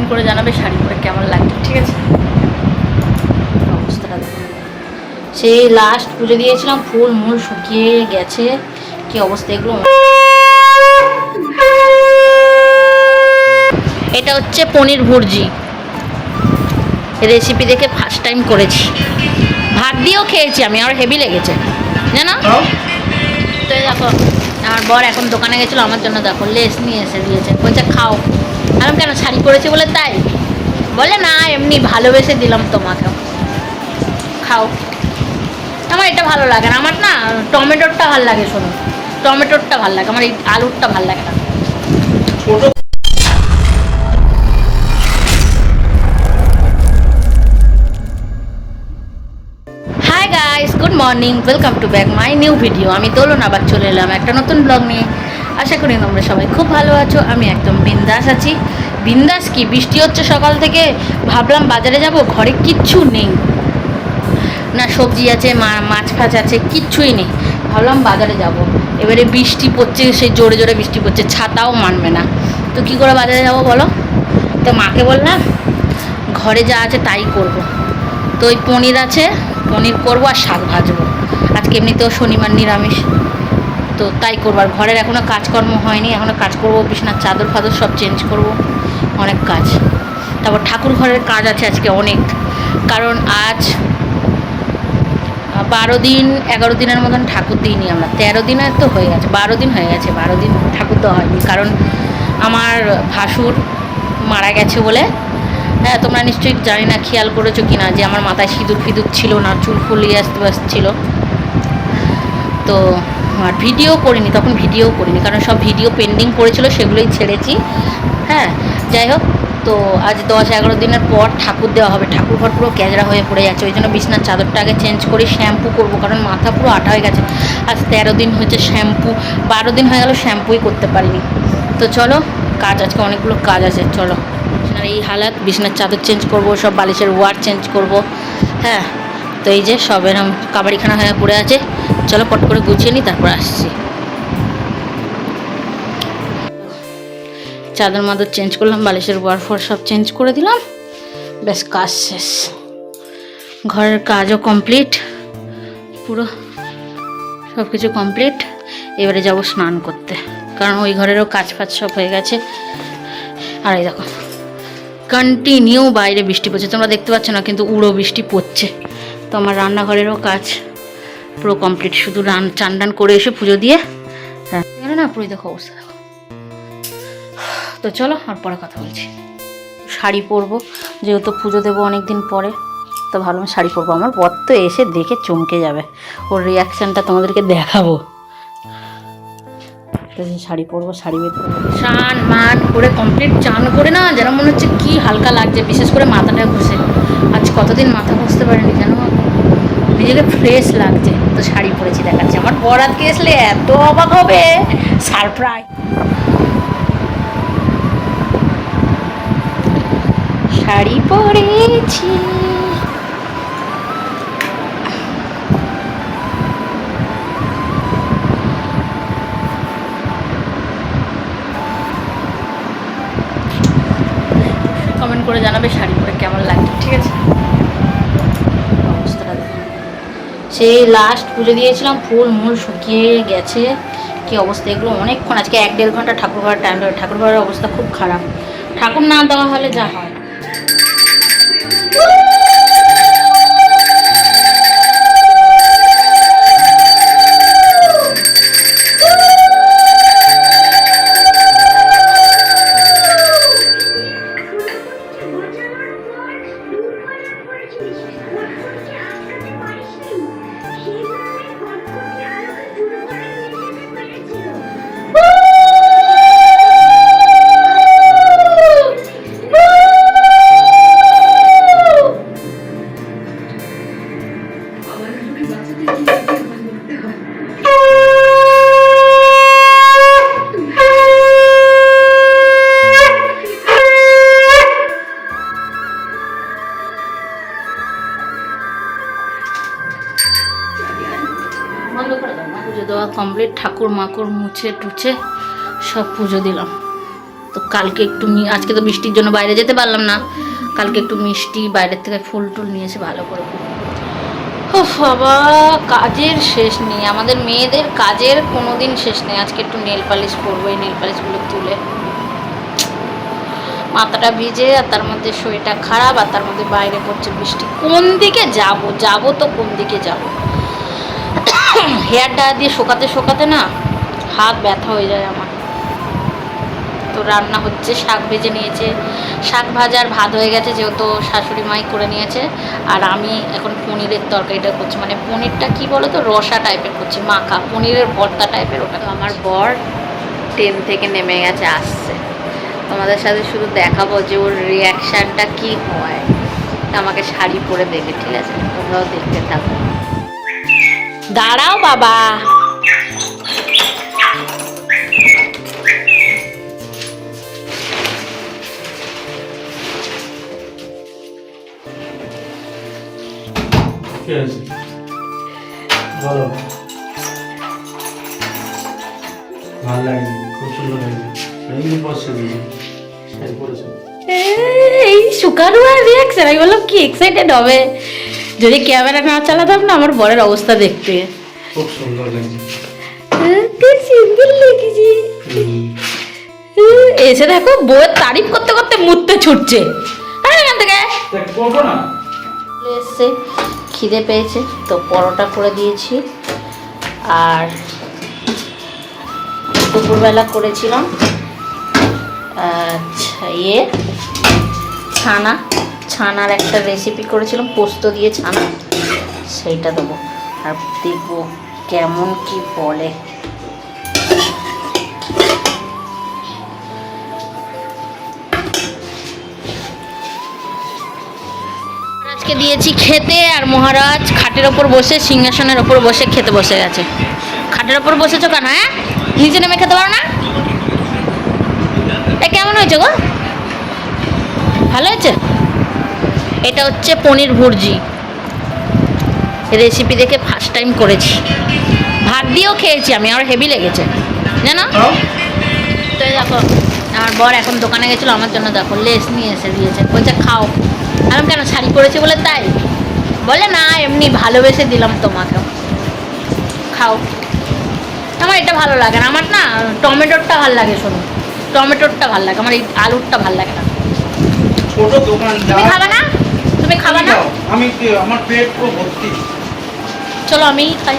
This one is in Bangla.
কমেন্ট করে জানাবে শাড়ি পরে কেমন লাগবে ঠিক আছে? অবস্থাটা সেই লাস্ট পুজো দিয়েছিলাম ফুল মূল শুকিয়ে গেছে। কি অবস্থা এগুলো? এটা হচ্ছে পনির ভুর্জি। রেসিপি দেখে ফার্স্ট টাইম করেছি। ভাত দিয়েও খেয়েছি আমি আর হেভি লেগেছে। জানো? তো দেখো আমার বর এখন দোকানে গেছিল, আমার জন্য দেখো, লেস নিয়ে এসে দিয়েছে। বলছে, খাও। আমি কেন, শাড়ি পরেছি বলে তাই? বলে, না, এমনি ভালোবেসে দিলাম তোমাকে। খাও। আমার এটা ভালো লাগে না। আমার না, টমেটোরটা ভালো লাগে, শোনো। টমেটোরটা ভালো লাগে, আমার এই আলুরটা ভালো লাগে না। Hi morning welcome to back my new video আমি দোলন আবার চলে এলাম একটা নতুন ব্লগ নিয়ে। আশা করি তোমরা সবাই খুব ভালো আছো, আমি একদম বিন্দাস আছি। বিন্দাস কি? বৃষ্টি হচ্ছে সকাল থেকে, ভাবলাম বাজারে যাব, ঘরে কিচ্ছু নেই। না, সবজি আছে মাছ ফাছ আছে, কিচ্ছুই নেই। ভাবলাম বাজারে যাব। এবারে বৃষ্টি পড়ছে সেই জোরে জোরে বৃষ্টি পড়ছে, ছাতাও মানবে না। তো কি করে বাজারে যাব বলো? তো মাকে বললাম, ঘরে যা আছে তাই করব। তো ওই পনির আছে পনির করব আর শাক ভাজবো। আজকে এমনিতেও শনিবার নিরামিষ। তো তাই করব। আর ঘরের এখনও কাজকর্ম হয়নি। এখনও কাজ করব বিছনার চাদর ফাদর সব চেঞ্জ করব। অনেক কাজ। তারপর ঠাকুর ঘরের কাজ আছে আজকে অনেক। কারণ আজ বারো দিন, এগারো দিনের মতন ঠাকুর দিইনি আমরা। তেরো দিনের তো হয়ে গেছে, বারো দিন হয়ে গেছে। বারো দিন ঠাকুর তো হয়নি। কারণ আমার ভাসুর মারা গেছে বলে হ্যাঁ তোমরা নিশ্চয়ই জানি না, খেয়াল করেছ কি না যে আমার মাথায় সিঁদুর ফিঁদুর ছিল না, চুল ফুলিয়ে আসতে আসছিল তো, আর ভিডিও করিনি, তখন ভিডিও করিনি, কারণ সব ভিডিও পেন্ডিং পড়েছিল, সেগুলোই ছেড়েছি। হ্যাঁ যাই হোক, তো আজ দশ এগারো দিনের পর ঠাকুর দেওয়া হবে। ঠাকুর ঘর পুরো ক্যাজরা হয়ে পড়ে যাচ্ছে ওই জন্য বিছনার চাদরটা আগে চেঞ্জ করে শ্যাম্পু করব, কারণ মাথা পুরো আটা হয়ে গেছে। আজ তেরো দিন হচ্ছে শ্যাম্পু বারো দিন হয়ে গেল শ্যাম্পুই করতে পারিনি। তো চলো, কাজ আজকে অনেকগুলো কাজ আছে, চলো। বিছনার এই হালাত, বিছনার চাদর চেঞ্জ করব, সব বালিশের ওয়ার চেঞ্জ করব। হ্যাঁ তো এই যে সব এরম কাবাড়িখানা হয়ে পড়ে আছে। চলো পট করে গুছিয়ে নিই, তারপর আসছি। চাদর মাদর চেঞ্জ করলাম, বালিশের ওয়ার ফোর সব চেঞ্জ করে দিলাম। ব্যাস, কাজ শেষ। ঘরের কাজও কমপ্লিট পুরো সব কিছু কমপ্লিট এবারে যাব স্নান করতে। কারণ ওই ঘরেরও কাজ ফাজ সব হয়ে গেছে। আর এই দেখো কন্টিনিউ বাইরে বৃষ্টি পড়ছে। তোমরা দেখতে পাচ্ছ না, কিন্তু উড়ো বৃষ্টি পড়ছে। তো আমার রান্নাঘরেরও কাজ পুরো কমপ্লিট শুধু রান, চান টান করে এসে পুজো দিয়ে হ্যাঁ না পুরো দেখো অবস্থা, দেখো। তো চলো, আর পরে কথা বলছি। শাড়ি পরবো, যেহেতু পুজো দেবো অনেক দিন পরে, তো ভালো শাড়ি পরবো। আমার বর তো এসে দেখে চমকে যাবে। ওর রিয়াকশানটা তোমাদেরকে দেখাবো। তো শাড়ি পরবো, শাড়ি করব স্নান, মান করে কমপ্লিট চান করে না, যেন মনে হচ্ছে কি হালকা লাগছে, বিশেষ করে মাথাটা ঘষে। আজ কতদিন মাথা ঘষতে পারিনি জানো? নিজেকে ফ্রেশ লাগছে। তো শাড়ি পরেছি, দেখাচ্ছে। আমার বর আজকে আসলে এত অবাক হবে। সারপ্রাইজ শাড়ি পরেছি। জানাবে শাড়ি পরে কেমন লাগছে ঠিক আছে? অবস্থাটা সেই লাস্ট পুজো দিয়েছিলাম, ফুল মূল শুকিয়ে গেছে। কি অবস্থা, এগুলো অনেকক্ষণ, আজকে এক দেড় ঘণ্টা ঠাকুর ঘর টাইম ঠাকুর ঘরের অবস্থা খুব খারাপ। ঠাকুর না দেওয়া হলে যা হয়। ঠাকুর মাকুর মুছে টুছে সব পুজো দিলাম। তো কালকে একটু আজকে তো বৃষ্টির জন্য বাইরে যেতে পারলাম না। কালকে একটু মিষ্টি, বাইরের থেকে ফুল টুল নিয়েছে ভালো করে। ও বাবা, কাজের শেষ নেই। আমাদের মেয়েদের কাজের কোনো দিন শেষ নেই। আজকে একটু নেল পালিশ করব এই নেল পালিশগুলো তুলে। মাথাটা ভিজে আর তার মধ্যে শরীরটা খারাপ আর তার মধ্যে বাইরে পড়ছে বৃষ্টি। কোন দিকে যাব? যাব তো কোন দিকে যাব? হেয়ার ড্রায়ার দিয়ে শোকাতে শোকাতে না হাত ব্যথা হয়ে যায় আমার। তো রান্না হচ্ছে, শাক ভেজে নিয়েছে। শাক ভাজার ভাত হয়ে গেছে, যেহেতু শাশুড়ি মাই করে নিয়েছে। আর আমি এখন পনিরের তরকারিটা করছি। মানে পনিরটা কি বলো তো রসা টাইপের করছি, মাখা। পনিরের ভর্তা টাইপের ওটা আমার বর ট্রেন থেকে নেমে গেছে, আসছে। তোমাদের সাথে শুধু দেখাবো যে ওর রিয়াকশানটা কি হয়। আমাকে শাড়ি পরে দেখে ঠিক আছে? তোমরাও দেখতে থাকো। দাঁড়াও বাবা। কি ভালো লাগছে খুব সুন্দর লাগছে এমনি পছন্দ শাড়ি পরেছো এই শুকানো আর রিয়াকশন আমি বললাম কি এক্সাইটেড হবে? যদি ক্যামেরা না চালাতাম না আমার বরের অবস্থা দেখতে। খুব সুন্দর লেগেছে। হুম। এসে দেখো বউয়ের তারিফ করতে করতে মুততে ছুটছে। আরে এখান থেকে। এসছে খিদে পেয়েছে তো পরোটা করে দিয়েছি। আর দুপুরবেলা করেছিলাম আচ্ছা ইয়ে ছানা। ছানার একটা রেসিপি করেছিলাম, পোস্ত দিয়ে ছানা। সেইটা দেবো। আর দেখব কেমন কি বলে। মহারাজকে দিয়েছি খেতে, আর মহারাজ খাটের ওপর বসে, সিংহাসনের ওপর বসে খেতে বসে গেছে। খাটের ওপর বসেছো কেন হ্যাঁ? নিচে নেমে খেতে পারো না? কেমন হয়েছে গো? ভালো হয়েছে? এটা হচ্ছে পনির ভুর্জি। রেসিপি দেখে ফার্স্ট টাইম করেছি। ভাত দিয়েও খেয়েছি আমি আমার হেভি লেগেছে। জানো তো দেখো আমার বর এখন দোকানে গেছিল আমার জন্য দেখো লেস নিয়ে এসে দিয়েছে। বলছে খাও। আমি কেন শাড়ি পরেছি বলে তাই? বলে না এমনি ভালোবেসে দিলাম তোমাকে। খাও। আমার এটা ভালো লাগে না। আমার না টমেটোরটা ভালো লাগে শোনো টমেটোরটা ভালো লাগে আমার এই আলুরটা ভালো লাগে না। তুমি খাবে না? তুমি খাবে না? আমি আমার পেট পুরো ভর্তি। চলো আমিই খাই।